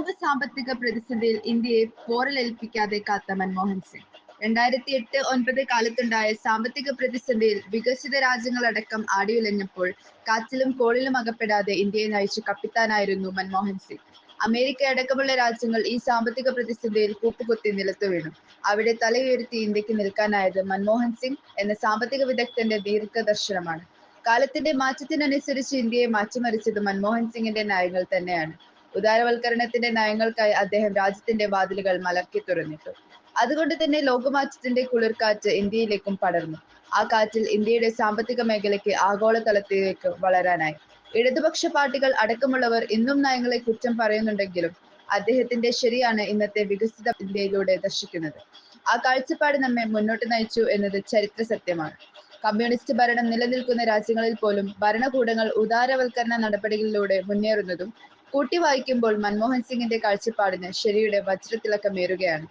ലോക സാമ്പത്തിക പ്രതിസന്ധിയിൽ ഇന്ത്യയെ പോറലേൽപ്പിക്കാതെ കാത്ത മൻമോഹൻ സിംഗ്. രണ്ടായിരത്തി എട്ട് ഒൻപത് കാലത്തുണ്ടായ സാമ്പത്തിക പ്രതിസന്ധിയിൽ വികസിത രാജ്യങ്ങളടക്കം ആടിയുലഞ്ഞപ്പോൾ കാറ്റിലും കോളിലും അകപ്പെടാതെ ഇന്ത്യയെ നയിച്ച കപ്പിത്താനായിരുന്നു മൻമോഹൻ സിംഗ്. അമേരിക്ക അടക്കമുള്ള രാജ്യങ്ങൾ ഈ സാമ്പത്തിക പ്രതിസന്ധിയിൽ കൂപ്പുകുത്തി നിലത്തു വീണു. അവിടെ തലയുയർത്തി ഇന്ത്യയ്ക്ക് നിൽക്കാനായത് മൻമോഹൻ സിംഗ് എന്ന സാമ്പത്തിക വിദഗ്ധന്റെ ദീർഘദർശനമാണ്. കാലത്തിന്റെ മാറ്റത്തിനനുസരിച്ച് ഇന്ത്യയെ മാറ്റിമറിച്ചത് മൻമോഹൻ സിംഗിന്റെ നയങ്ങൾ തന്നെയാണ്. ഉദാരവൽക്കരണത്തിന്റെ നയങ്ങൾക്കായി അദ്ദേഹം രാജ്യത്തിന്റെ വാതിലുകൾ മലക്കി തുറന്നിട്ടു. അതുകൊണ്ട് തന്നെ ലോകമാറ്റത്തിന്റെ കുളിർക്കാറ്റ് ഇന്ത്യയിലേക്കും പടർന്നു. ആ കാറ്റിൽ ഇന്ത്യയുടെ സാമ്പത്തിക മേഖലയ്ക്ക് ആഗോളതലത്തിലേക്ക് വളരാനായി. ഇടതുപക്ഷ പാർട്ടികൾ അടക്കമുള്ളവർ ഇന്നും നയങ്ങളെ കുറ്റം പറയുന്നുണ്ടെങ്കിലും അദ്ദേഹത്തിന്റെ ശരിയാണ് ഇന്നത്തെ വികസിത ഇന്ത്യയിലൂടെ ദർശിക്കുന്നത്. ആ കാഴ്ചപ്പാട് നമ്മെ മുന്നോട്ട് നയിച്ചു എന്നത് ചരിത്ര സത്യമാണ് കമ്മ്യൂണിസ്റ്റ് ഭരണം നിലനിൽക്കുന്ന രാജ്യങ്ങളിൽ പോലും ഭരണകൂടങ്ങൾ ഉദാരവൽക്കരണ നടപടികളിലൂടെ മുന്നേറുന്നതും കൂട്ടി വായിക്കുമ്പോൾ മൻമോഹൻ സിംഗിന്റെ കാഴ്ചപ്പാടിന് ശരിയുടെ വജ്രത്തിളക്കമേറുകയാണ്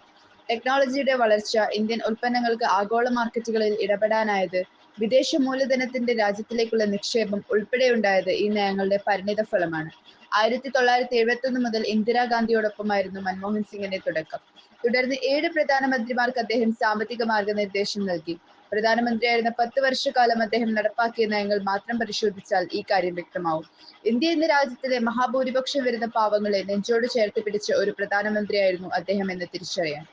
ടെക്നോളജിയുടെ വളർച്ച ഇന്ത്യൻ ഉൽപ്പന്നങ്ങൾക്ക് ആഗോള മാർക്കറ്റുകളിൽ ഇടപെടാനായത് വിദേശ മൂലധനത്തിന്റെ രാജ്യത്തിലേക്കുള്ള നിക്ഷേപം ഉൾപ്പെടെയുണ്ടായത് ഈ നയങ്ങളുടെ പരിണിത ഫലമാണ്. ആയിരത്തി തൊള്ളായിരത്തി എഴുപത്തി ഒന്ന് മുതൽ ഇന്ദിരാഗാന്ധിയോടൊപ്പമായിരുന്നു മൻമോഹൻ സിംഗിന്റെ തുടക്കം. തുടർന്ന് ഏഴ് പ്രധാനമന്ത്രിമാർക്ക് അദ്ദേഹം സാമ്പത്തിക മാർഗനിർദ്ദേശം നൽകി. പ്രധാനമന്ത്രിയായിരുന്ന പത്ത് വർഷക്കാലം അദ്ദേഹം നടപ്പാക്കിയ നയങ്ങൾ മാത്രം പരിശോധിച്ചാൽ ഈ കാര്യം വ്യക്തമാവും. ഇന്ത്യ എന്ന രാജ്യത്തിലെ മഹാഭൂരിപക്ഷം വരുന്ന പാവങ്ങളെ നെഞ്ചോട് ചേർത്ത് പിടിച്ച ഒരു പ്രധാനമന്ത്രിയായിരുന്നു അദ്ദേഹം എന്ന് തിരിച്ചറിയാം.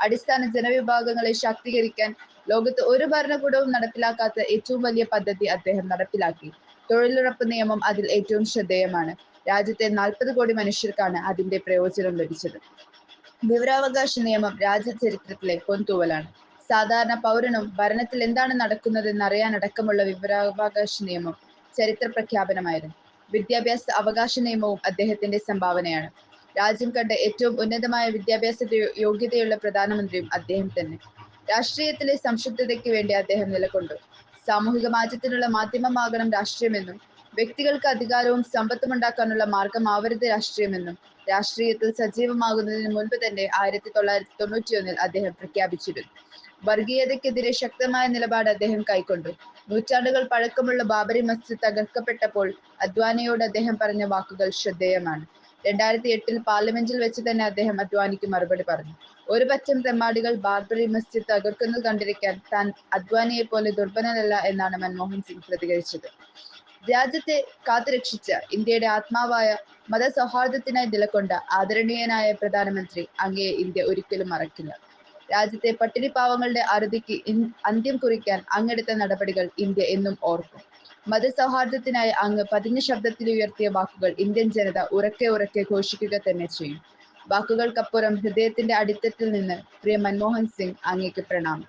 അടിസ്ഥാന ജനവിഭാഗങ്ങളെ ശാക്തീകരിക്കാൻ ലോകത്ത് ഒരു ഭരണകൂടവും നടപ്പിലാക്കാത്ത ഏറ്റവും വലിയ പദ്ധതി അദ്ദേഹം നടപ്പിലാക്കി. തൊഴിലുറപ്പ് നിയമം അതിൽ ഏറ്റവും ശ്രദ്ധേയമാണ്. രാജ്യത്തെ നാൽപ്പത് കോടി മനുഷ്യർക്കാണ് അതിന്റെ പ്രയോജനം ലഭിച്ചത്. വിവരാവകാശ നിയമം രാജ്യ ചരിത്രത്തിലെ സാധാരണ പൗരനും ഭരണത്തിൽ എന്താണ് നടക്കുന്നതെന്ന് അറിയാനടക്കമുള്ള വിവരാവകാശ നിയമം ചരിത്ര പ്രഖ്യാപനമായിരുന്നു. വിദ്യാഭ്യാസ അവകാശ നിയമവും അദ്ദേഹത്തിന്റെ സംഭാവനയാണ്. രാജ്യം കണ്ട ഏറ്റവും ഉന്നതമായ വിദ്യാഭ്യാസ യോഗ്യതയുള്ള പ്രധാനമന്ത്രിയും അദ്ദേഹം തന്നെ. രാഷ്ട്രീയത്തിലെ സംശുദ്ധതയ്ക്ക് വേണ്ടി അദ്ദേഹം നിലകൊണ്ടു. സാമൂഹിക മാറ്റത്തിനുള്ള മാധ്യമമാകണം രാഷ്ട്രീയമെന്നും വ്യക്തികൾക്ക് അധികാരവും സമ്പത്തും ഉണ്ടാക്കാനുള്ള മാർഗമാവരുത് രാഷ്ട്രീയമെന്നും രാഷ്ട്രീയത്തിൽ സജീവമാകുന്നതിന് മുൻപ് തന്നെ ആയിരത്തി തൊള്ളായിരത്തി തൊണ്ണൂറ്റിയൊന്നിൽ അദ്ദേഹം പ്രഖ്യാപിച്ചിരുന്നു. വർഗീയതയ്ക്കെതിരെ ശക്തമായ നിലപാട് അദ്ദേഹം കൈക്കൊണ്ടു. നൂറ്റാണ്ടുകൾ പഴക്കമുള്ള ബാബറി മസ്ജിദ് തകർക്കപ്പെട്ടപ്പോൾ അദ്വാനിയോട് അദ്ദേഹം പറഞ്ഞ വാക്കുകൾ ശ്രദ്ധേയമാണ്. രണ്ടായിരത്തി എട്ടിൽ പാർലമെന്റിൽ വെച്ച് തന്നെ അദ്ദേഹം അദ്വാനിക്ക് മറുപടി പറഞ്ഞു. ഒരു പറ്റം തെമ്മാടികൾ ബാബറി മസ്ജിദ് തകർക്കുന്നത് കണ്ടിരിക്കാൻ താൻ അദ്വാനിയെ പോലെ ദുർബലനല്ല എന്നാണ് മൻമോഹൻ സിംഗ് പ്രതികരിച്ചത്. രാജ്യത്തെ കാത്തുരക്ഷിച്ച ഇന്ത്യയുടെ ആത്മാവായ മതസൗഹാർദ്ദത്തിനായി നിലകൊണ്ട ആദരണീയനായ പ്രധാനമന്ത്രി അങ്ങയെ ഇന്ത്യ ഒരിക്കലും മറക്കില്ല. രാജ്യത്തെ പട്ടിണി പാവങ്ങളുടെ അറുതിക്ക് അന്ത്യം കുറിക്കാൻ അങ്ങെടുത്ത നടപടികൾ ഇന്ത്യ എന്നും ഓർക്കും. മതസൗഹാർദ്ദത്തിനായി അങ്ങ് പതിഞ്ഞ ശബ്ദത്തിൽ ഉയർത്തിയ വാക്കുകൾ ഇന്ത്യൻ ജനത ഉറക്കെ ഉറക്കെ ഘോഷിക്കുക തന്നെ ചെയ്യും. വാക്കുകൾക്കപ്പുറം ഹൃദയത്തിന്റെ അടിത്തട്ടിൽ നിന്ന് പ്രിയ മൻമോഹൻ സിംഗ് അങ്ങേക്ക് പ്രണാമം.